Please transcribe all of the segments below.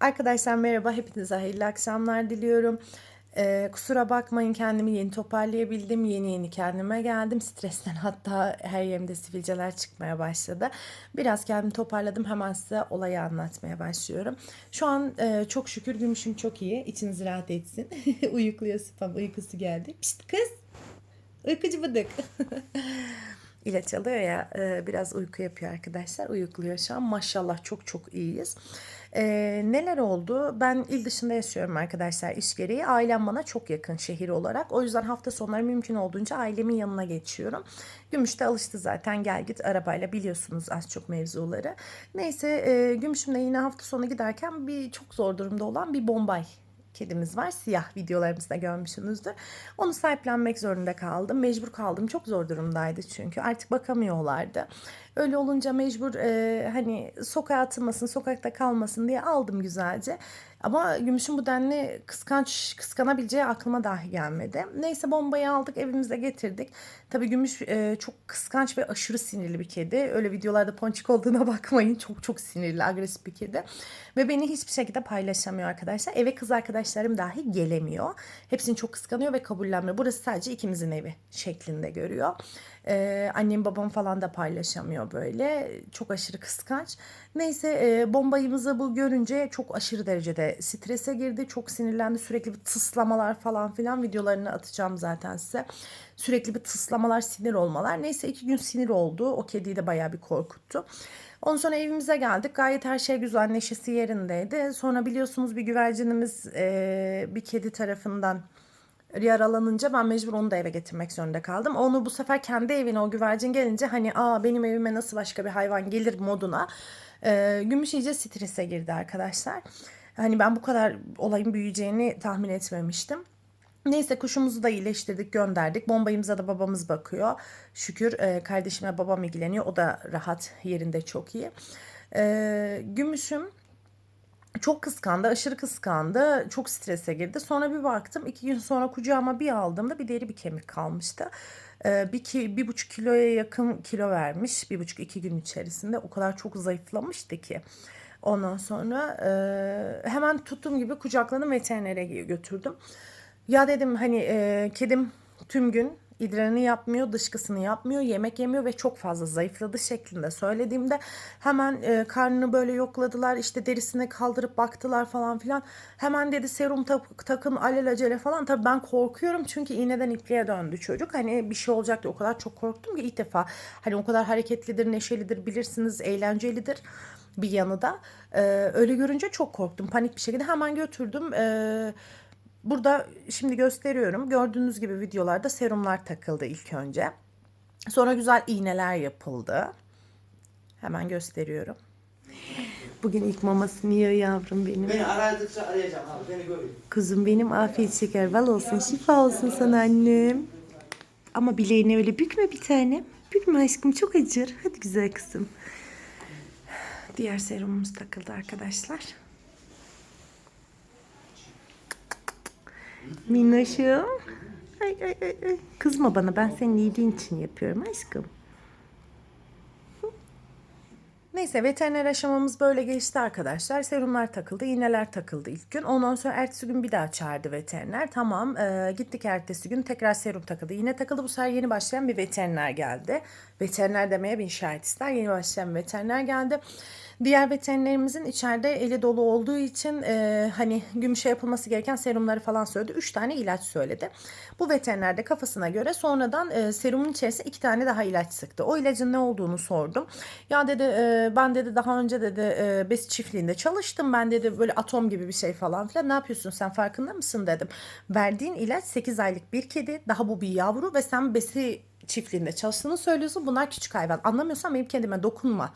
Arkadaşlar merhaba, hepinize hayırlı akşamlar diliyorum. Ee, kusura bakmayın kendimi yeni toparlayabildim. Yeni yeni kendime geldim. Stresten hatta her yerimde sivilceler çıkmaya başladı. Biraz kendimi toparladım. Hemen size olayı anlatmaya başlıyorum. Şu an e, çok şükür gümüşüm çok iyi. İçiniz rahat etsin. Uyukluyor spam uykusu geldi. Pişt kız. Uykucu bıdık. İlaç alıyor ya e, biraz uyku yapıyor arkadaşlar. Uyukluyor şu an. Maşallah çok çok iyiyiz. E, neler oldu? Ben il dışında yaşıyorum arkadaşlar iş gereği. Ailem bana çok yakın şehir olarak. O yüzden hafta sonları mümkün olduğunca ailemin yanına geçiyorum. Gümüş de alıştı zaten gel git arabayla biliyorsunuz az çok mevzuları. Neyse e, Gümüş'ümle yine hafta sonu giderken bir çok zor durumda olan bir bombay kedimiz var. Siyah videolarımızda görmüşsünüzdür. Onu sahiplenmek zorunda kaldım. Mecbur kaldım. Çok zor durumdaydı çünkü. Artık bakamıyorlardı. Öyle olunca mecbur e, hani sokağa atılmasın, sokakta kalmasın diye aldım güzelce. Ama Gümüş'ün bu denli kıskanç, kıskanabileceği aklıma dahi gelmedi. Neyse bombayı aldık evimize getirdik. Tabii Gümüş e, çok kıskanç ve aşırı sinirli bir kedi. Öyle videolarda ponçik olduğuna bakmayın. Çok çok sinirli, agresif bir kedi. Ve beni hiçbir şekilde paylaşamıyor arkadaşlar. Eve kız arkadaşlarım dahi gelemiyor. Hepsini çok kıskanıyor ve kabullenmiyor. Burası sadece ikimizin evi şeklinde görüyor. Ee, annem babam falan da paylaşamıyor böyle. Çok aşırı kıskanç. Neyse e, bombayımızı bu görünce çok aşırı derecede strese girdi. Çok sinirlendi. Sürekli bir tıslamalar falan filan videolarını atacağım zaten size. Sürekli bir tıslamalar, sinir olmalar. Neyse iki gün sinir oldu. O kediyi de bayağı bir korkuttu. Ondan sonra evimize geldik. Gayet her şey güzel, neşesi yerindeydi. Sonra biliyorsunuz bir güvercinimiz e, bir kedi tarafından yaralanınca ben mecbur onu da eve getirmek zorunda kaldım. Onu bu sefer kendi evine o güvercin gelince hani aa benim evime nasıl başka bir hayvan gelir moduna e, Gümüş iyice strese girdi arkadaşlar. Hani ben bu kadar olayın büyüyeceğini tahmin etmemiştim. Neyse kuşumuzu da iyileştirdik gönderdik. Bombayımıza da babamız bakıyor. Şükür e, kardeşime babam ilgileniyor. O da rahat yerinde çok iyi. E, gümüşüm çok kıskandı, aşırı kıskandı. Çok strese girdi. Sonra bir baktım iki gün sonra kucağıma bir aldığımda bir deri bir kemik kalmıştı. Ee, bir, ki, bir buçuk kiloya yakın kilo vermiş. Bir buçuk iki gün içerisinde. O kadar çok zayıflamıştı ki. Ondan sonra e, hemen tuttuğum gibi kucakladım veterinere götürdüm. Ya dedim hani e, kedim tüm gün idrarını yapmıyor, dışkısını yapmıyor, yemek yemiyor ve çok fazla zayıfladı şeklinde söylediğimde hemen e, karnını böyle yokladılar, işte derisine kaldırıp baktılar falan filan. Hemen dedi serum tak, takın alelacele falan. Tabii ben korkuyorum çünkü iğneden ipliğe döndü çocuk. Hani bir şey olacak diye o kadar çok korktum ki ilk defa. Hani o kadar hareketlidir, neşelidir, bilirsiniz, eğlencelidir bir yanı da. E, öyle görünce çok korktum. Panik bir şekilde hemen götürdüm. Eee Burada şimdi gösteriyorum. Gördüğünüz gibi videolarda serumlar takıldı ilk önce. Sonra güzel iğneler yapıldı. Hemen gösteriyorum. Bugün ilk mamasını yiyor yavrum benim. Beni aradıkça arayacağım abi beni görün. Kuzum benim afiyet şeker bal olsun şifa olsun sana annem. Ama bileğini öyle bükme bir tane. Bükme aşkım çok acır. Hadi güzel kızım. Diğer serumumuz takıldı arkadaşlar. Minnoşum. Ay, ay, ay, ay. Kızma bana ben senin iyiliğin için yapıyorum aşkım. Neyse veteriner aşamamız böyle geçti arkadaşlar. Serumlar takıldı, iğneler takıldı ilk gün. Ondan sonra ertesi gün bir daha çağırdı veteriner. Tamam e, gittik ertesi gün tekrar serum takıldı. Yine takıldı bu sefer yeni başlayan bir veteriner geldi. Veteriner demeye bin şahit ister. Yeni başlayan veteriner geldi. Diğer veterinerimizin içeride eli dolu olduğu için e, hani gümüşe yapılması gereken serumları falan söyledi. Üç tane ilaç söyledi. Bu veteriner de kafasına göre sonradan e, serumun içerisine iki tane daha ilaç sıktı. O ilacın ne olduğunu sordum. Ya dedi e, ben dedi daha önce dedi e, bes çiftliğinde çalıştım. Ben dedi böyle atom gibi bir şey falan filan. Ne yapıyorsun sen farkında mısın dedim. Verdiğin ilaç 8 aylık bir kedi. Daha bu bir yavru ve sen besi çiftliğinde çalıştığını söylüyorsun. Bunlar küçük hayvan. Anlamıyorsan benim kendime dokunma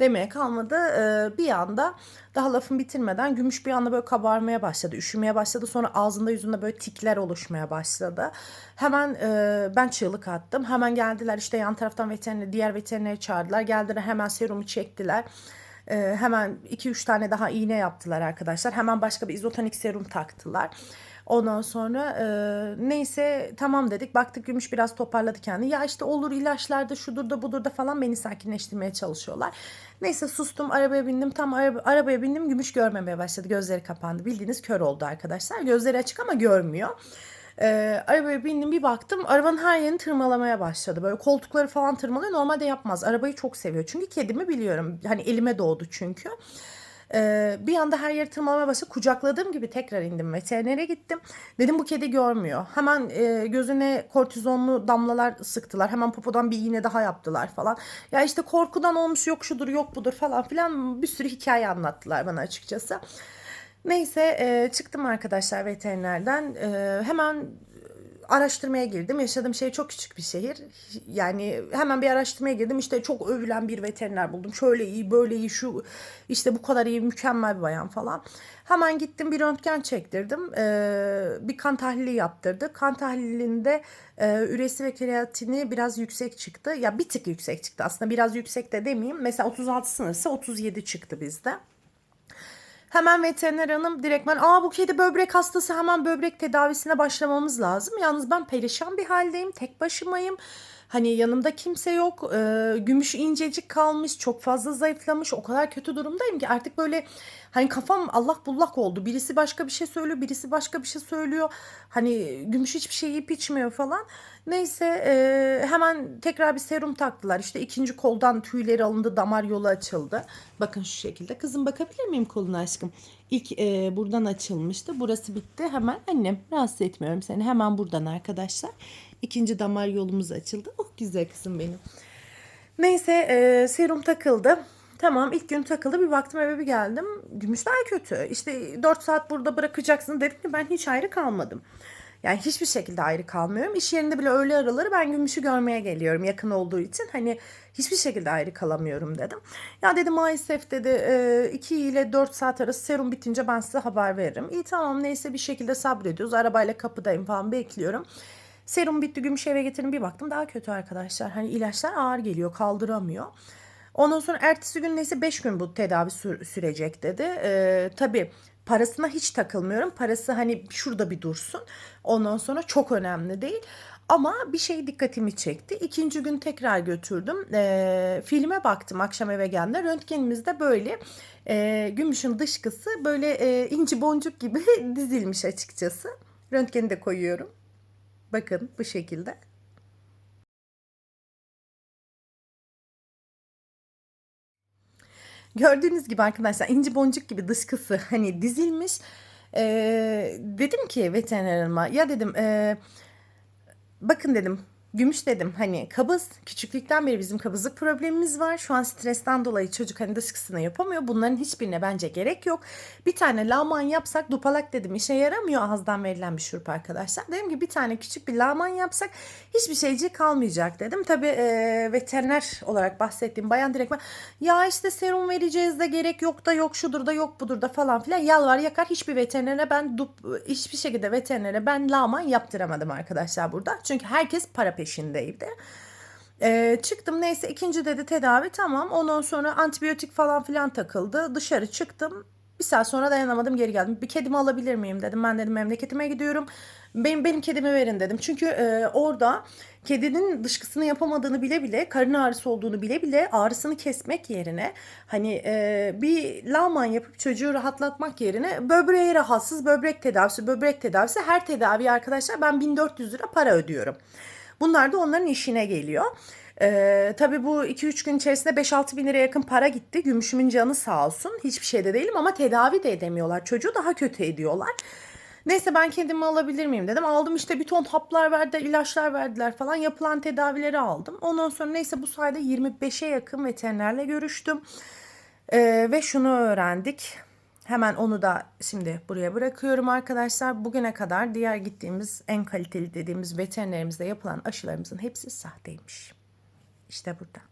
demeye kalmadı. Ee, bir anda daha lafın bitirmeden gümüş bir anda böyle kabarmaya başladı. Üşümeye başladı. Sonra ağzında yüzünde böyle tikler oluşmaya başladı. Hemen e, ben çığlık attım. Hemen geldiler işte yan taraftan veteriner, diğer veterineri çağırdılar. Geldiler hemen serumu çektiler. Ee, hemen 2-3 tane daha iğne yaptılar arkadaşlar. Hemen başka bir izotonik serum taktılar. Ondan sonra e, neyse tamam dedik. Baktık Gümüş biraz toparladı kendini. Ya işte olur ilaçlarda şudur da budur da falan beni sakinleştirmeye çalışıyorlar. Neyse sustum arabaya bindim. Tam araba, arabaya bindim Gümüş görmemeye başladı. Gözleri kapandı. Bildiğiniz kör oldu arkadaşlar. Gözleri açık ama görmüyor. Ee, arabaya bindim bir baktım arabanın her yerini tırmalamaya başladı. Böyle koltukları falan tırmalıyor. Normalde yapmaz. Arabayı çok seviyor. Çünkü kedimi biliyorum. Hani elime doğdu çünkü. Ee, bir anda her yeri tırmalamaya başladı. Kucakladığım gibi tekrar indim veterinere gittim. Dedim bu kedi görmüyor. Hemen e, gözüne kortizonlu damlalar sıktılar. Hemen popodan bir iğne daha yaptılar falan. Ya işte korkudan olmuş yok şudur yok budur falan filan bir sürü hikaye anlattılar bana açıkçası. Neyse e, çıktım arkadaşlar veterinerden. E, hemen araştırmaya girdim. Yaşadığım şehir çok küçük bir şehir. Yani hemen bir araştırmaya girdim. İşte çok övülen bir veteriner buldum. Şöyle iyi, böyle iyi, şu işte bu kadar iyi, mükemmel bir bayan falan. Hemen gittim bir röntgen çektirdim. Ee, bir kan tahlili yaptırdık. Kan tahlilinde e, üresi ve kreatini biraz yüksek çıktı. Ya bir tık yüksek çıktı aslında. Biraz yüksek de demeyeyim. Mesela 36 sınırsa 37 çıktı bizde. Hemen veteriner hanım direktmen aa bu kedi böbrek hastası hemen böbrek tedavisine başlamamız lazım. Yalnız ben perişan bir haldeyim tek başımayım. Hani yanımda kimse yok. Ee, gümüş incecik kalmış. Çok fazla zayıflamış. O kadar kötü durumdayım ki artık böyle hani kafam allak bullak oldu. Birisi başka bir şey söylüyor. Birisi başka bir şey söylüyor. Hani gümüş hiçbir şey yiyip içmiyor falan. Neyse e, hemen tekrar bir serum taktılar. İşte ikinci koldan tüyleri alındı. Damar yolu açıldı. Bakın şu şekilde. Kızım bakabilir miyim koluna aşkım? İlk e, buradan açılmıştı. Burası bitti. Hemen annem rahatsız etmiyorum seni. Hemen buradan arkadaşlar. İkinci damar yolumuz açıldı. Oh güzel kızım benim. Neyse e, serum takıldı. Tamam ilk gün takıldı bir baktım eve bir geldim. Gümüş daha kötü. İşte 4 saat burada bırakacaksın dedim ki ben hiç ayrı kalmadım. Yani hiçbir şekilde ayrı kalmıyorum. İş yerinde bile öğle araları ben Gümüş'ü görmeye geliyorum yakın olduğu için. Hani hiçbir şekilde ayrı kalamıyorum dedim. Ya dedi maalesef dedi 2 ile 4 saat arası serum bitince ben size haber veririm. İyi tamam neyse bir şekilde sabrediyoruz. Arabayla kapıdayım falan bekliyorum. Serum bitti gümüş eve getirdim bir baktım daha kötü arkadaşlar. Hani ilaçlar ağır geliyor kaldıramıyor. Ondan sonra ertesi gün neyse 5 gün bu tedavi sür- sürecek dedi. Ee, tabii parasına hiç takılmıyorum. Parası hani şurada bir dursun. Ondan sonra çok önemli değil. Ama bir şey dikkatimi çekti. İkinci gün tekrar götürdüm. Ee, filme baktım akşam eve geldiğinde. Röntgenimizde böyle e, gümüşün dışkısı böyle e, inci boncuk gibi dizilmiş açıkçası. Röntgeni de koyuyorum. Bakın bu şekilde. Gördüğünüz gibi arkadaşlar inci boncuk gibi dışkısı hani dizilmiş. Ee, dedim ki veteriner hanıma ya dedim e, bakın dedim Gümüş dedim hani kabız küçüklükten beri bizim kabızlık problemimiz var. Şu an stresten dolayı çocuk hani dışkısını yapamıyor. Bunların hiçbirine bence gerek yok. Bir tane laman yapsak dupalak dedim işe yaramıyor ağızdan verilen bir şurup arkadaşlar. Dedim ki bir tane küçük bir laman yapsak hiçbir şeyci kalmayacak dedim. Tabii e, veteriner olarak bahsettiğim bayan direkt ya işte serum vereceğiz de gerek yok da yok şudur da yok budur da falan filan yalvar yakar hiçbir veterinere ben dup, hiçbir şekilde veterinere ben laman yaptıramadım arkadaşlar burada. Çünkü herkes para peşindeydi. Ee, çıktım neyse ikinci dedi tedavi tamam. Ondan sonra antibiyotik falan filan takıldı. Dışarı çıktım. Bir saat sonra dayanamadım geri geldim. Bir kedimi alabilir miyim dedim. Ben dedim memleketime gidiyorum. Benim, benim kedimi verin dedim. Çünkü e, orada kedinin dışkısını yapamadığını bile bile karın ağrısı olduğunu bile bile ağrısını kesmek yerine hani e, bir laman yapıp çocuğu rahatlatmak yerine böbreğe rahatsız böbrek tedavisi böbrek tedavisi her tedavi arkadaşlar ben 1400 lira para ödüyorum. Bunlar da onların işine geliyor. Ee, tabii bu 2-3 gün içerisinde 5-6 bin liraya yakın para gitti. Gümüşümün canı sağ olsun. Hiçbir şeyde değilim ama tedavi de edemiyorlar. Çocuğu daha kötü ediyorlar. Neyse ben kendimi alabilir miyim dedim. Aldım işte bir ton haplar verdiler, ilaçlar verdiler falan. Yapılan tedavileri aldım. Ondan sonra neyse bu sayede 25'e yakın veterinerle görüştüm. Ee, ve şunu öğrendik. Hemen onu da şimdi buraya bırakıyorum arkadaşlar. Bugüne kadar diğer gittiğimiz en kaliteli dediğimiz veterinerimizde yapılan aşılarımızın hepsi sahteymiş. İşte burada.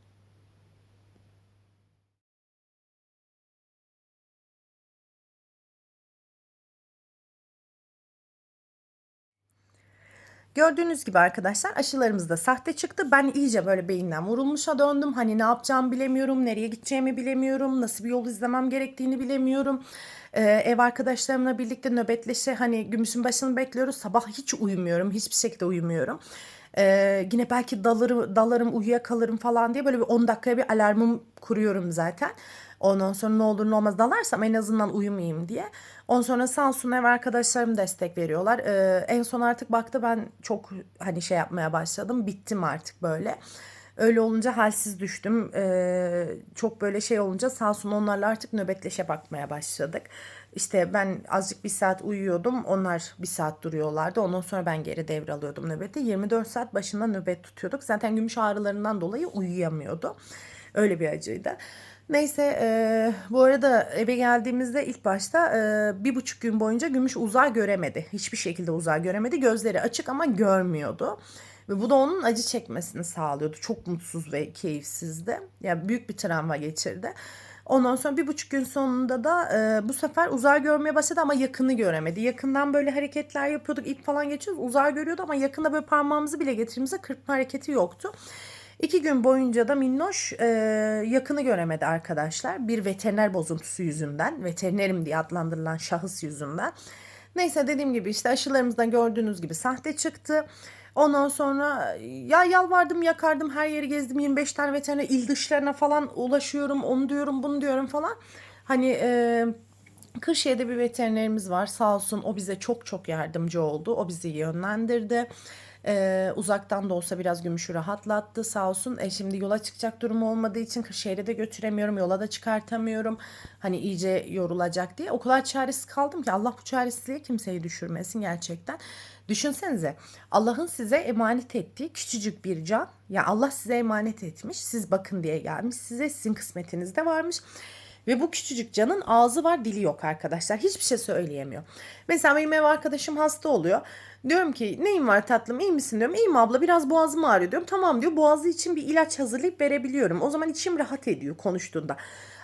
Gördüğünüz gibi arkadaşlar aşılarımız da sahte çıktı. Ben iyice böyle beyinden vurulmuşa döndüm. Hani ne yapacağımı bilemiyorum, nereye gideceğimi bilemiyorum, nasıl bir yol izlemem gerektiğini bilemiyorum. Ee, ev arkadaşlarımla birlikte nöbetleşe hani gümüşün başını bekliyoruz. Sabah hiç uyumuyorum, hiçbir şekilde uyumuyorum. Ee, yine belki dalarım, dalarım uyuyakalırım falan diye böyle bir 10 dakikaya bir alarmım kuruyorum zaten. Ondan sonra ne olur ne olmaz dalarsam en azından uyumayayım diye. Ondan sonra sağ olsun ev arkadaşlarım destek veriyorlar. Ee, en son artık baktı ben çok hani şey yapmaya başladım. Bittim artık böyle. Öyle olunca halsiz düştüm. Ee, çok böyle şey olunca sağ olsun onlarla artık nöbetleşe bakmaya başladık. İşte ben azıcık bir saat uyuyordum. Onlar bir saat duruyorlardı. Ondan sonra ben geri devralıyordum nöbeti. 24 saat başında nöbet tutuyorduk. Zaten gümüş ağrılarından dolayı uyuyamıyordu. Öyle bir acıydı. Neyse e, bu arada eve geldiğimizde ilk başta e, bir buçuk gün boyunca gümüş uzay göremedi. Hiçbir şekilde uzay göremedi. Gözleri açık ama görmüyordu. Ve bu da onun acı çekmesini sağlıyordu. Çok mutsuz ve keyifsizdi. Yani büyük bir travma geçirdi. Ondan sonra bir buçuk gün sonunda da e, bu sefer uzay görmeye başladı ama yakını göremedi. Yakından böyle hareketler yapıyorduk. ip falan geçiyoruz. Uzay görüyordu ama yakında böyle parmağımızı bile getirdiğimizde kırpma hareketi yoktu. İki gün boyunca da Minnoş e, yakını göremedi arkadaşlar. Bir veteriner bozuntusu yüzünden, veterinerim diye adlandırılan şahıs yüzünden. Neyse dediğim gibi işte aşılarımızdan gördüğünüz gibi sahte çıktı. Ondan sonra ya yalvardım yakardım her yeri gezdim 25 tane veteriner il dışlarına falan ulaşıyorum onu diyorum bunu diyorum falan. Hani e, Kırşehir'de bir veterinerimiz var sağ olsun o bize çok çok yardımcı oldu. O bizi yönlendirdi. Ee, uzaktan da olsa biraz gümüşü rahatlattı sağ olsun. E, şimdi yola çıkacak durumu olmadığı için Kırşehir'e de götüremiyorum. Yola da çıkartamıyorum. Hani iyice yorulacak diye. O kadar çaresiz kaldım ki Allah bu çaresizliğe kimseyi düşürmesin gerçekten. Düşünsenize Allah'ın size emanet ettiği küçücük bir can. Ya Allah size emanet etmiş. Siz bakın diye gelmiş. Size sizin kısmetinizde varmış. Ve bu küçücük canın ağzı var dili yok arkadaşlar. Hiçbir şey söyleyemiyor. Mesela benim ev arkadaşım hasta oluyor. Diyorum ki neyin var tatlım iyi misin diyorum. İyiyim abla biraz boğazım ağrıyor diyorum. Tamam diyor boğazı için bir ilaç hazırlayıp verebiliyorum. O zaman içim rahat ediyor konuştuğunda.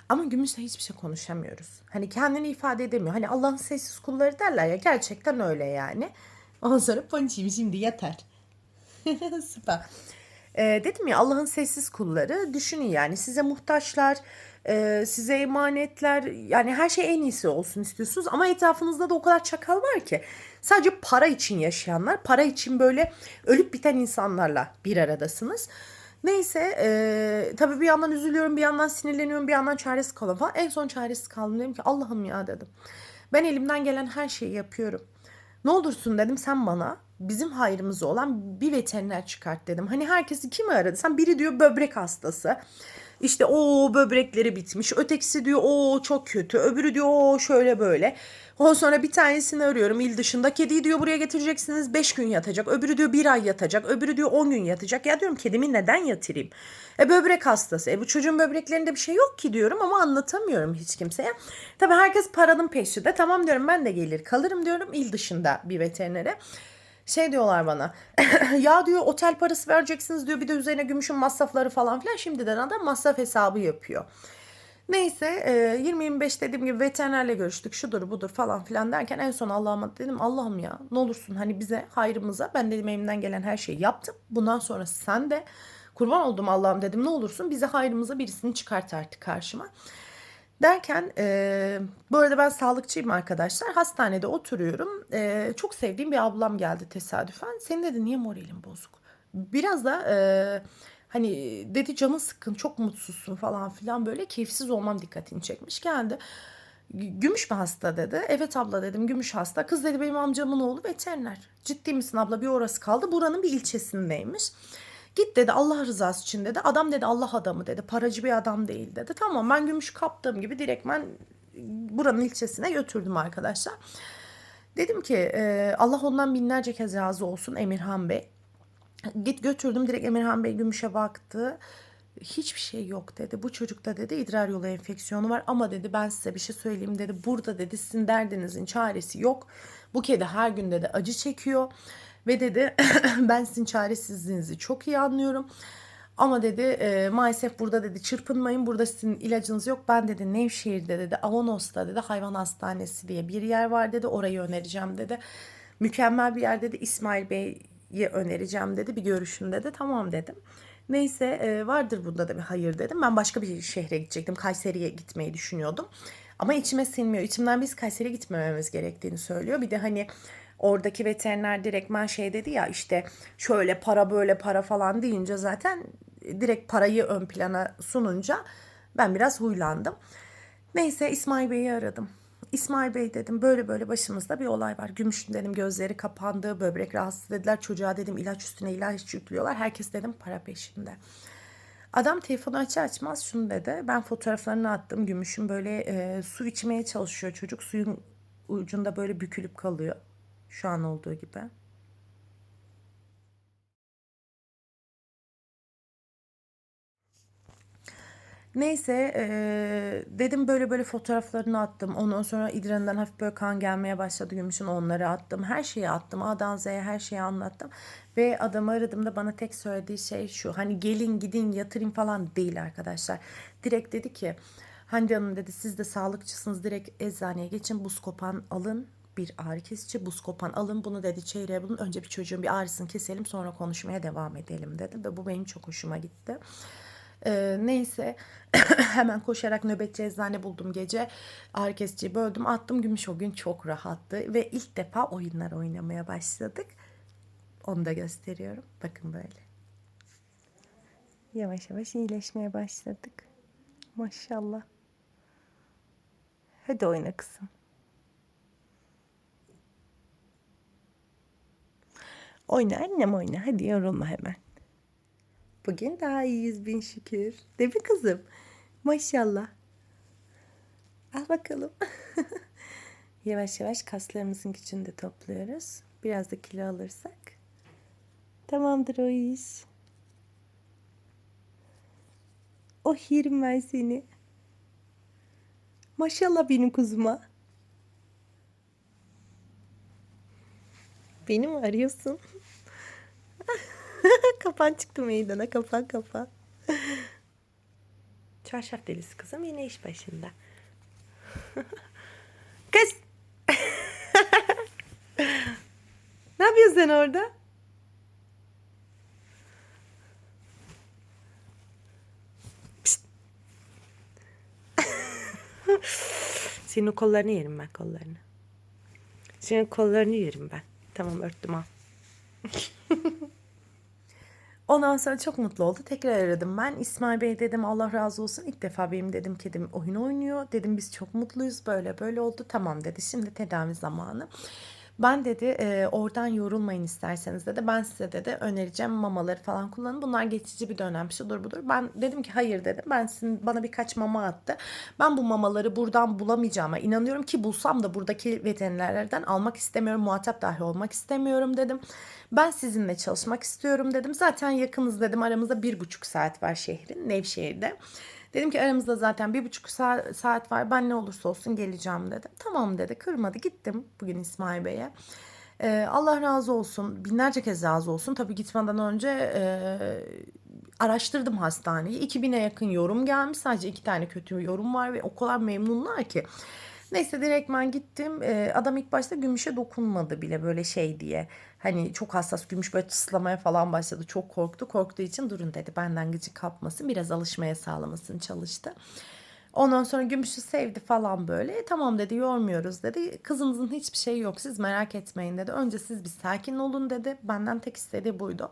Ama Gümüş'le hiçbir şey konuşamıyoruz. Hani kendini ifade edemiyor. Hani Allah'ın sessiz kulları derler ya gerçekten öyle yani. Ondan sonra ponçiyim şimdi yatar. Süper. Ee, dedim ya Allah'ın sessiz kulları düşünün yani size muhtaçlar, e, size emanetler yani her şey en iyisi olsun istiyorsunuz ama etrafınızda da o kadar çakal var ki sadece para için yaşayanlar, para için böyle ölüp biten insanlarla bir aradasınız. Neyse e, tabii bir yandan üzülüyorum bir yandan sinirleniyorum bir yandan çaresiz kalıyorum falan. En son çaresiz kaldım dedim ki Allah'ım ya dedim. Ben elimden gelen her şeyi yapıyorum. Ne olursun dedim sen bana bizim hayrımıza olan bir veteriner çıkart dedim. Hani herkesi kimi aradı? Sen biri diyor böbrek hastası. İşte o böbrekleri bitmiş. Ötekisi diyor o çok kötü. Öbürü diyor o şöyle böyle. Ondan sonra bir tanesini arıyorum il dışında. Kediyi diyor buraya getireceksiniz 5 gün yatacak. Öbürü diyor bir ay yatacak. Öbürü diyor 10 gün yatacak. Ya diyorum kedimi neden yatırayım? E böbrek hastası. E bu çocuğun böbreklerinde bir şey yok ki diyorum ama anlatamıyorum hiç kimseye. Tabii herkes paranın peşinde. Tamam diyorum ben de gelir kalırım diyorum il dışında bir veterinere. Şey diyorlar bana ya diyor otel parası vereceksiniz diyor bir de üzerine gümüşün masrafları falan filan şimdiden adam masraf hesabı yapıyor. Neyse e, 20-25 dediğim gibi veterinerle görüştük şudur budur falan filan derken en son Allah'ıma dedim Allah'ım ya ne olursun hani bize hayrımıza ben dedim elimden gelen her şeyi yaptım. Bundan sonra sen de kurban oldum Allah'ım dedim ne olursun bize hayrımıza birisini çıkart artık karşıma. Derken e, bu arada ben sağlıkçıyım arkadaşlar. Hastanede oturuyorum. E, çok sevdiğim bir ablam geldi tesadüfen. Senin dedi niye moralin bozuk? Biraz da e, hani dedi canın sıkkın çok mutsuzsun falan filan böyle keyifsiz olmam dikkatini çekmiş. Geldi. Gümüş mü hasta dedi. Evet abla dedim gümüş hasta. Kız dedi benim amcamın oğlu veteriner. Ciddi misin abla bir orası kaldı. Buranın bir ilçesindeymiş. Git dedi Allah rızası için dedi. Adam dedi Allah adamı dedi. Paracı bir adam değil dedi. Tamam ben gümüş kaptığım gibi direkt ben buranın ilçesine götürdüm arkadaşlar. Dedim ki e, Allah ondan binlerce kez razı olsun Emirhan Bey. Git götürdüm direkt Emirhan Bey gümüşe baktı. Hiçbir şey yok dedi. Bu çocukta dedi idrar yolu enfeksiyonu var ama dedi ben size bir şey söyleyeyim dedi. Burada dedi sizin derdinizin çaresi yok. Bu kedi her gün dedi acı çekiyor. Ve dedi ben sizin çaresizliğinizi çok iyi anlıyorum. Ama dedi e, maalesef burada dedi çırpınmayın burada sizin ilacınız yok. Ben dedi Nevşehir'de dedi Avanos'ta dedi hayvan hastanesi diye bir yer var dedi orayı önereceğim dedi. Mükemmel bir yer dedi İsmail Bey önereceğim dedi. Bir görüşünde de tamam dedim. Neyse e, vardır bunda da bir hayır dedim. Ben başka bir şehre gidecektim. Kayseri'ye gitmeyi düşünüyordum. Ama içime sinmiyor. İçimden biz Kayseri'ye gitmememiz gerektiğini söylüyor. Bir de hani oradaki veteriner direktmen şey dedi ya işte şöyle para böyle para falan deyince zaten direkt parayı ön plana sununca ben biraz huylandım. Neyse İsmail Bey'i aradım. İsmail Bey dedim böyle böyle başımızda bir olay var. Gümüşün dedim gözleri kapandı, böbrek rahatsız dediler. Çocuğa dedim ilaç üstüne ilaç yüklüyorlar. Herkes dedim para peşinde. Adam telefonu açar açmaz şunu dedi. Ben fotoğraflarını attım. Gümüşün böyle e, su içmeye çalışıyor çocuk. Suyun ucunda böyle bükülüp kalıyor. Şu an olduğu gibi. Neyse eee, dedim böyle böyle fotoğraflarını attım. Ondan sonra idrarından hafif böyle kan gelmeye başladı gümüşün onları attım. Her şeyi attım. A'dan Z'ye her şeyi anlattım. Ve adamı aradığımda bana tek söylediği şey şu. Hani gelin gidin yatırın falan değil arkadaşlar. Direkt dedi ki Hande Hanım dedi siz de sağlıkçısınız direkt eczaneye geçin buz kopan alın. Bir ağrı kesici buz kopan alın bunu dedi çeyreğe bulun. Önce bir çocuğun bir ağrısını keselim sonra konuşmaya devam edelim dedi. Ve bu benim çok hoşuma gitti. Ee, neyse hemen koşarak nöbetçi eczane buldum gece. Ağrı kesiciyi böldüm attım. Gümüş o gün çok rahattı. Ve ilk defa oyunlar oynamaya başladık. Onu da gösteriyorum. Bakın böyle. Yavaş yavaş iyileşmeye başladık. Maşallah. Hadi oyna kızım. Oyna annem oyna. Hadi yorulma hemen. Bugün daha iyiyiz bin şükür. Değil mi kızım? Maşallah. Al bakalım. yavaş yavaş kaslarımızın gücünü de topluyoruz. Biraz da kilo alırsak. Tamamdır o iş. Oh yerim ben seni. Maşallah benim kuzuma. Beni mi arıyorsun? kafan çıktı meydana kafan kafan. Çarşaf delisi kızım yine iş başında. Kız. ne yapıyorsun sen orada? Senin kollarını yerim ben kollarını. Senin kollarını yerim ben. Tamam örttüm al. Ondan sonra çok mutlu oldu. Tekrar aradım ben. İsmail Bey dedim Allah razı olsun. İlk defa benim dedim kedim oyun oynuyor. Dedim biz çok mutluyuz. Böyle böyle oldu. Tamam dedi. Şimdi tedavi zamanı. Ben dedi e, oradan yorulmayın isterseniz dedi. Ben size dedi önereceğim mamaları falan kullanın. Bunlar geçici bir dönem şudur budur. Ben dedim ki hayır dedim. Ben sizin bana birkaç mama attı. Ben bu mamaları buradan bulamayacağıma inanıyorum ki bulsam da buradaki veterinerlerden almak istemiyorum. Muhatap dahi olmak istemiyorum dedim. Ben sizinle çalışmak istiyorum dedim. Zaten yakınız dedim. Aramızda bir buçuk saat var şehrin Nevşehir'de. Dedim ki aramızda zaten bir buçuk saat, var. Ben ne olursa olsun geleceğim dedim. Tamam dedi. Kırmadı. Gittim bugün İsmail Bey'e. Ee, Allah razı olsun. Binlerce kez razı olsun. Tabii gitmeden önce e, araştırdım hastaneyi. 2000'e yakın yorum gelmiş. Sadece iki tane kötü yorum var ve o kadar memnunlar ki. Neyse direktmen gittim. Ee, adam ilk başta gümüşe dokunmadı bile böyle şey diye. Hani çok hassas gümüş böyle tıslamaya falan başladı. Çok korktu. Korktuğu için durun dedi. Benden gıcık kapmasın. Biraz alışmaya sağlamasını çalıştı. Ondan sonra gümüşü sevdi falan böyle. E, tamam dedi yormuyoruz dedi. Kızınızın hiçbir şeyi yok siz merak etmeyin dedi. Önce siz bir sakin olun dedi. Benden tek istediği buydu.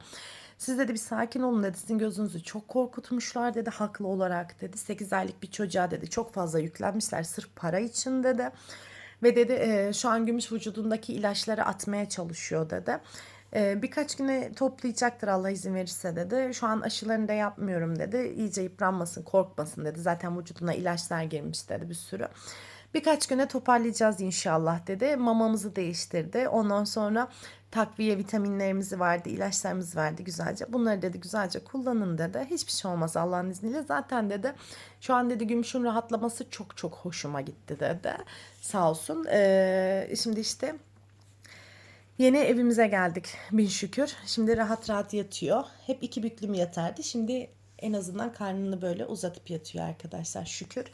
Siz dedi bir sakin olun dedi. Sizin gözünüzü çok korkutmuşlar dedi. Haklı olarak dedi. 8 aylık bir çocuğa dedi. Çok fazla yüklenmişler sırf para için dedi. Ve dedi e, şu an gümüş vücudundaki ilaçları atmaya çalışıyor dedi. E, birkaç güne toplayacaktır Allah izin verirse dedi. Şu an aşılarını da yapmıyorum dedi. İyice yıpranmasın, korkmasın dedi. Zaten vücuduna ilaçlar girmiş dedi bir sürü. Birkaç güne toparlayacağız inşallah dedi. Mamamızı değiştirdi. Ondan sonra takviye vitaminlerimizi verdi, ilaçlarımızı verdi güzelce. Bunları dedi güzelce kullanın dedi. Hiçbir şey olmaz Allah'ın izniyle. Zaten dedi şu an dedi gümüşün rahatlaması çok çok hoşuma gitti dedi. Sağ olsun. Ee, şimdi işte Yeni evimize geldik bin şükür. Şimdi rahat rahat yatıyor. Hep iki büklüm yatardı. Şimdi en azından karnını böyle uzatıp yatıyor arkadaşlar şükür.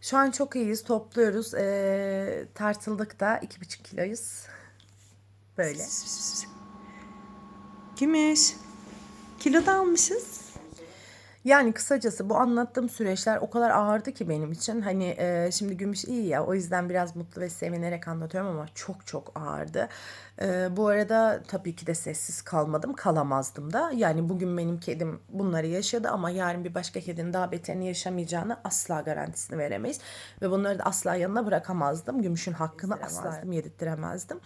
Şu an çok iyiyiz. Topluyoruz. Ee, tartıldık da iki buçuk kiloyuz. Böyle. Gümüş. Kilo da almışız. Yani kısacası bu anlattığım süreçler o kadar ağırdı ki benim için. Hani e, şimdi Gümüş iyi ya o yüzden biraz mutlu ve sevinerek anlatıyorum ama çok çok ağırdı. E, bu arada tabii ki de sessiz kalmadım. Kalamazdım da. Yani bugün benim kedim bunları yaşadı ama yarın bir başka kedinin daha beterini yaşamayacağını asla garantisini veremeyiz. Ve bunları da asla yanına bırakamazdım. Gümüş'ün hakkını asla yedirttiremezdim.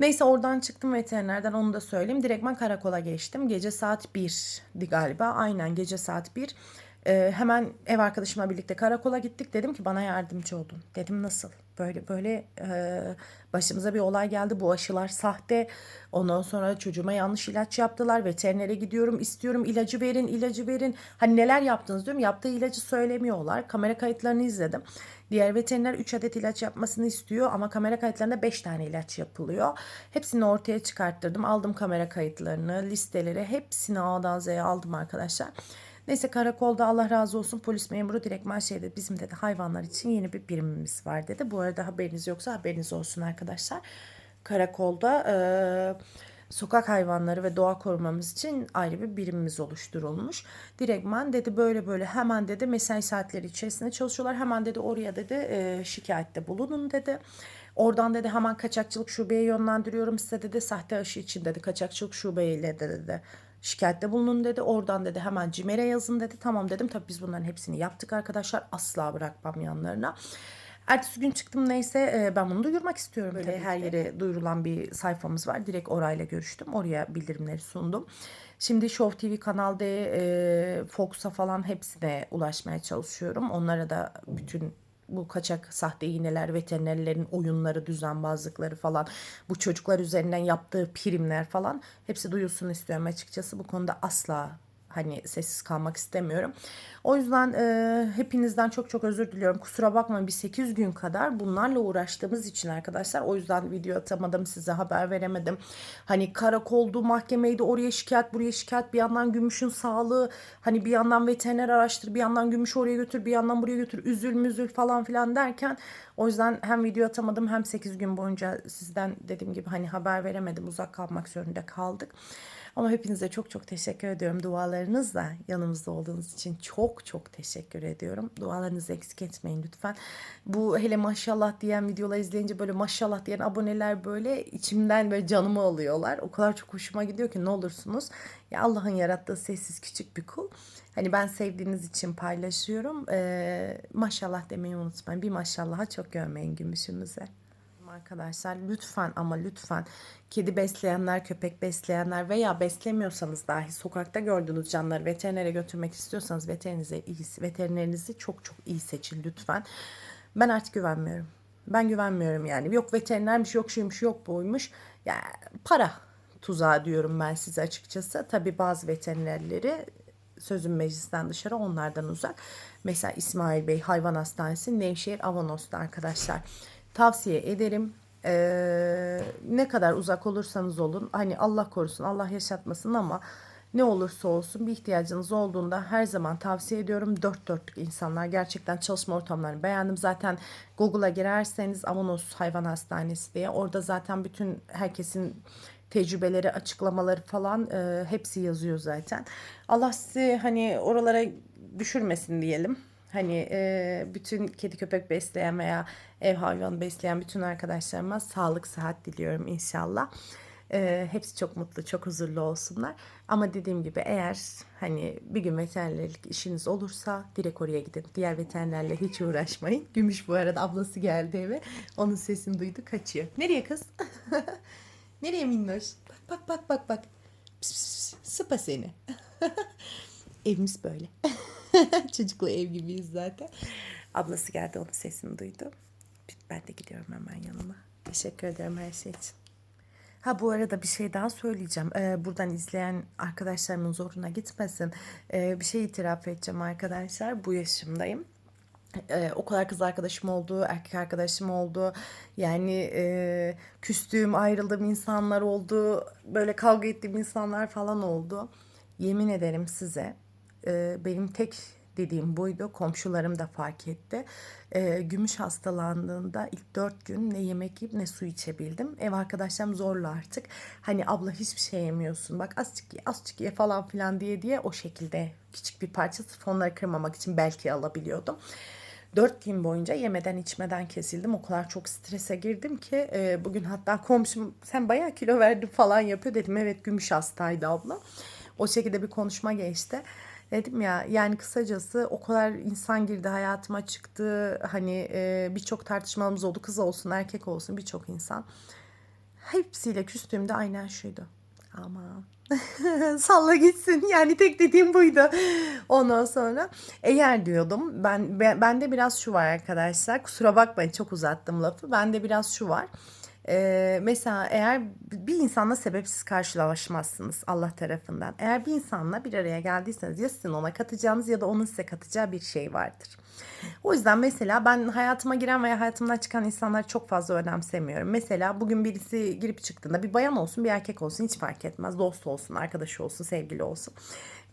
Neyse oradan çıktım veterinerden onu da söyleyeyim. Direktman karakola geçtim. Gece saat 1'di galiba. Aynen gece saat 1. Ee, hemen ev arkadaşımla birlikte karakola gittik. Dedim ki bana yardımcı olun. Dedim nasıl? Böyle böyle e, başımıza bir olay geldi. Bu aşılar sahte. Ondan sonra çocuğuma yanlış ilaç yaptılar. Veterinere gidiyorum istiyorum ilacı verin ilacı verin. Hani neler yaptınız diyorum. Yaptığı ilacı söylemiyorlar. Kamera kayıtlarını izledim. Diğer veteriner 3 adet ilaç yapmasını istiyor ama kamera kayıtlarında 5 tane ilaç yapılıyor. Hepsini ortaya çıkarttırdım. Aldım kamera kayıtlarını, listeleri hepsini A'dan Z'ye aldım arkadaşlar. Neyse karakolda Allah razı olsun polis memuru direktman şey dedi bizim dedi hayvanlar için yeni bir birimimiz var dedi. Bu arada haberiniz yoksa haberiniz olsun arkadaşlar. Karakolda eee sokak hayvanları ve doğa korumamız için ayrı bir birimimiz oluşturulmuş. Direktman dedi böyle böyle hemen dedi mesai saatleri içerisinde çalışıyorlar. Hemen dedi oraya dedi e, şikayette bulunun dedi. Oradan dedi hemen kaçakçılık şubeye yönlendiriyorum size dedi. Sahte aşı için dedi kaçakçılık şubeyle de dedi. Şikayette bulunun dedi. Oradan dedi hemen CİMER'e yazın dedi. Tamam dedim. Tabii biz bunların hepsini yaptık arkadaşlar. Asla bırakmam yanlarına. Ertesi gün çıktım neyse ben bunu duyurmak istiyorum. Böyle her yere duyurulan bir sayfamız var. Direkt orayla görüştüm. Oraya bildirimleri sundum. Şimdi Show TV Kanal D, Fox'a falan hepsine ulaşmaya çalışıyorum. Onlara da bütün bu kaçak sahte iğneler, veterinerlerin oyunları, düzenbazlıkları falan, bu çocuklar üzerinden yaptığı primler falan hepsi duyulsun istiyorum açıkçası. Bu konuda asla hani sessiz kalmak istemiyorum. O yüzden e, hepinizden çok çok özür diliyorum. Kusura bakmayın bir 8 gün kadar bunlarla uğraştığımız için arkadaşlar. O yüzden video atamadım size haber veremedim. Hani karakoldu, mahkemeydi, oraya şikayet, buraya şikayet. Bir yandan gümüşün sağlığı, hani bir yandan veteriner araştır, bir yandan gümüş oraya götür, bir yandan buraya götür, üzül müzül falan filan derken o yüzden hem video atamadım hem 8 gün boyunca sizden dediğim gibi hani haber veremedim. Uzak kalmak zorunda kaldık. Ama hepinize çok çok teşekkür ediyorum. Dualarınızla yanımızda olduğunuz için çok çok teşekkür ediyorum. Dualarınızı eksik etmeyin lütfen. Bu hele maşallah diyen videolar izleyince böyle maşallah diyen aboneler böyle içimden böyle canımı alıyorlar. O kadar çok hoşuma gidiyor ki ne olursunuz. Ya Allah'ın yarattığı sessiz küçük bir kul. Hani ben sevdiğiniz için paylaşıyorum. Ee, maşallah demeyi unutmayın. Bir maşallaha çok görmeyin gümüşümüze arkadaşlar lütfen ama lütfen kedi besleyenler, köpek besleyenler veya beslemiyorsanız dahi sokakta gördüğünüz canlıları veterinere götürmek istiyorsanız veterinize iyi, veterinerinizi çok çok iyi seçin lütfen. Ben artık güvenmiyorum. Ben güvenmiyorum yani. Yok veterinermiş, yok şuymuş, yok buymuş. Ya para tuzağı diyorum ben size açıkçası. Tabii bazı veterinerleri sözüm meclisten dışarı onlardan uzak. Mesela İsmail Bey Hayvan Hastanesi Nevşehir Avanos'ta arkadaşlar tavsiye ederim. Ee, ne kadar uzak olursanız olun hani Allah korusun Allah yaşatmasın ama ne olursa olsun bir ihtiyacınız olduğunda her zaman tavsiye ediyorum. Dört dörtlük insanlar gerçekten çalışma ortamlarını beğendim. Zaten Google'a girerseniz Avanos Hayvan Hastanesi diye orada zaten bütün herkesin tecrübeleri, açıklamaları falan e, hepsi yazıyor zaten. Allah sizi hani oralara düşürmesin diyelim. Hani e, bütün kedi köpek besleyen veya ev hayvanı besleyen bütün arkadaşlarıma sağlık sıhhat diliyorum inşallah. E, hepsi çok mutlu, çok huzurlu olsunlar. Ama dediğim gibi eğer hani bir gün veterinerlik işiniz olursa direkt oraya gidin. Diğer veterinerle hiç uğraşmayın. Gümüş bu arada ablası geldi eve. Onun sesini duydu kaçıyor. Nereye kız? Nereye minnoş? Bak bak bak bak bak. Sıpa seni. Evimiz böyle. Çocukla ev gibiyiz zaten. Ablası geldi onun sesini duydu. Ben de gidiyorum hemen yanıma. Teşekkür ederim her şey için. Ha bu arada bir şey daha söyleyeceğim. Ee, buradan izleyen arkadaşlarımın zoruna gitmesin. Ee, bir şey itiraf edeceğim arkadaşlar. Bu yaşımdayım. Ee, o kadar kız arkadaşım oldu, erkek arkadaşım oldu. Yani e, küstüğüm, ayrıldığım insanlar oldu. Böyle kavga ettiğim insanlar falan oldu. Yemin ederim size e, benim tek dediğim buydu. Komşularım da fark etti. Ee, gümüş hastalandığında ilk dört gün ne yemek yiyip ne su içebildim. Ev arkadaşlarım zorla artık. Hani abla hiçbir şey yemiyorsun. Bak azıcık ye, azıcık ye falan filan diye diye o şekilde küçük bir parça sırf onları kırmamak için belki alabiliyordum. Dört gün boyunca yemeden içmeden kesildim. O kadar çok strese girdim ki e, bugün hatta komşum sen bayağı kilo verdin falan yapıyor dedim. Evet gümüş hastaydı abla. O şekilde bir konuşma geçti. Dedim ya yani kısacası o kadar insan girdi hayatıma çıktı. Hani e, birçok tartışmalarımız oldu. Kız olsun erkek olsun birçok insan. Hepsiyle küstüğümde aynen şuydu. Ama salla gitsin. Yani tek dediğim buydu. Ondan sonra eğer diyordum ben ben bende biraz şu var arkadaşlar. Kusura bakmayın çok uzattım lafı. Bende biraz şu var. Ee, mesela eğer bir insanla sebepsiz karşılaşmazsınız Allah tarafından. Eğer bir insanla bir araya geldiyseniz ya sizin ona katacağınız ya da onun size katacağı bir şey vardır. O yüzden mesela ben hayatıma giren veya hayatımdan çıkan insanları çok fazla önemsemiyorum. Mesela bugün birisi girip çıktığında bir bayan olsun bir erkek olsun hiç fark etmez. Dost olsun, arkadaş olsun, sevgili olsun.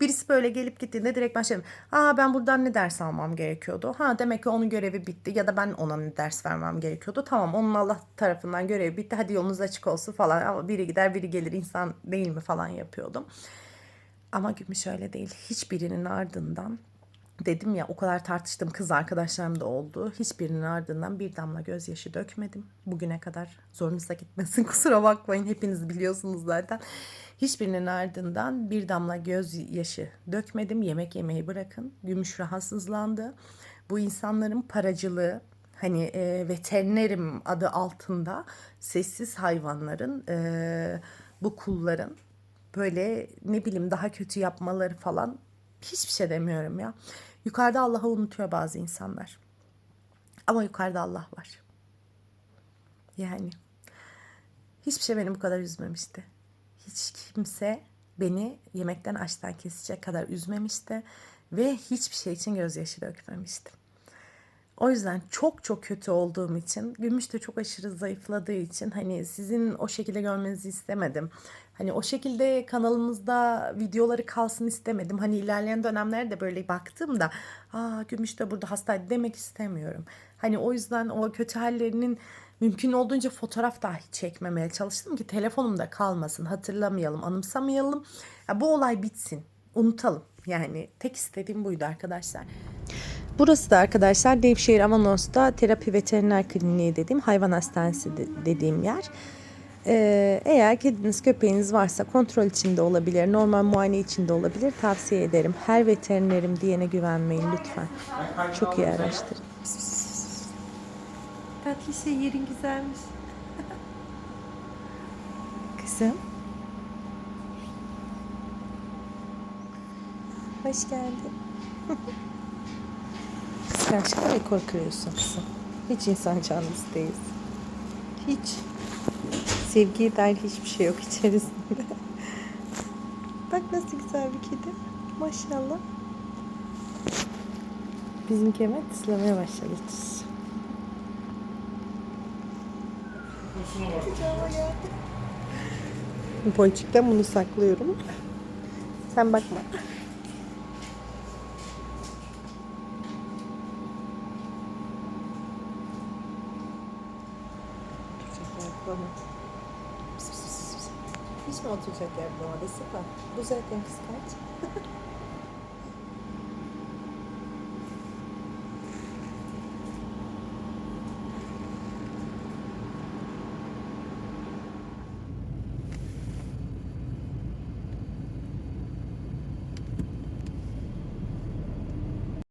Birisi böyle gelip gittiğinde direkt ben şey Aa ben buradan ne ders almam gerekiyordu? Ha demek ki onun görevi bitti ya da ben ona ne ders vermem gerekiyordu. Tamam onun Allah tarafından görevi bitti. Hadi yolunuz açık olsun falan. Ama biri gider biri gelir insan değil mi falan yapıyordum. Ama Gümüş öyle değil. Hiçbirinin ardından dedim ya o kadar tartıştım kız arkadaşlarım da oldu. Hiçbirinin ardından bir damla gözyaşı dökmedim. Bugüne kadar zorunuza gitmesin kusura bakmayın hepiniz biliyorsunuz zaten. Hiçbirinin ardından bir damla gözyaşı dökmedim. Yemek yemeyi bırakın. Gümüş rahatsızlandı. Bu insanların paracılığı hani e, veterinerim adı altında sessiz hayvanların e, bu kulların böyle ne bileyim daha kötü yapmaları falan hiçbir şey demiyorum ya. Yukarıda Allah'ı unutuyor bazı insanlar. Ama yukarıda Allah var. Yani hiçbir şey beni bu kadar üzmemişti. Hiç kimse beni yemekten açtan kesecek kadar üzmemişti ve hiçbir şey için gözyaşı dökmemişti. O yüzden çok çok kötü olduğum için, Gümüş de çok aşırı zayıfladığı için hani sizin o şekilde görmenizi istemedim. Hani o şekilde kanalımızda videoları kalsın istemedim. Hani ilerleyen dönemlerde böyle baktığımda aa Gümüş de burada hastaydı demek istemiyorum. Hani o yüzden o kötü hallerinin mümkün olduğunca fotoğraf dahi çekmemeye çalıştım ki telefonumda kalmasın, hatırlamayalım, anımsamayalım. Ya bu olay bitsin, unutalım. Yani tek istediğim buydu arkadaşlar. Burası da arkadaşlar Devşehir Avanos'ta terapi veteriner kliniği dediğim hayvan hastanesi de- dediğim yer. Ee, eğer kediniz köpeğiniz varsa kontrol içinde olabilir, normal muayene içinde olabilir tavsiye ederim. Her veterinerim diyene güvenmeyin lütfen. Çok iyi araştırın. Tatlı şey yerin güzelmiş. Kızım. Hoş geldin. Kıskançlıkla rekor kırıyorsun kızım. Hiç insan canlısı değilsin. Hiç. Sevgiye dair hiçbir şey yok içerisinde. Bak nasıl güzel bir kedi. Maşallah. Bizimki hemen tıslamaya başladı. Tıs. Ponçikten bunu saklıyorum. Sen bakma. Pis, pis, pis, pis. Hiç mi oturacak yer bulamadı? Sıpa. Bu zaten kıskanç.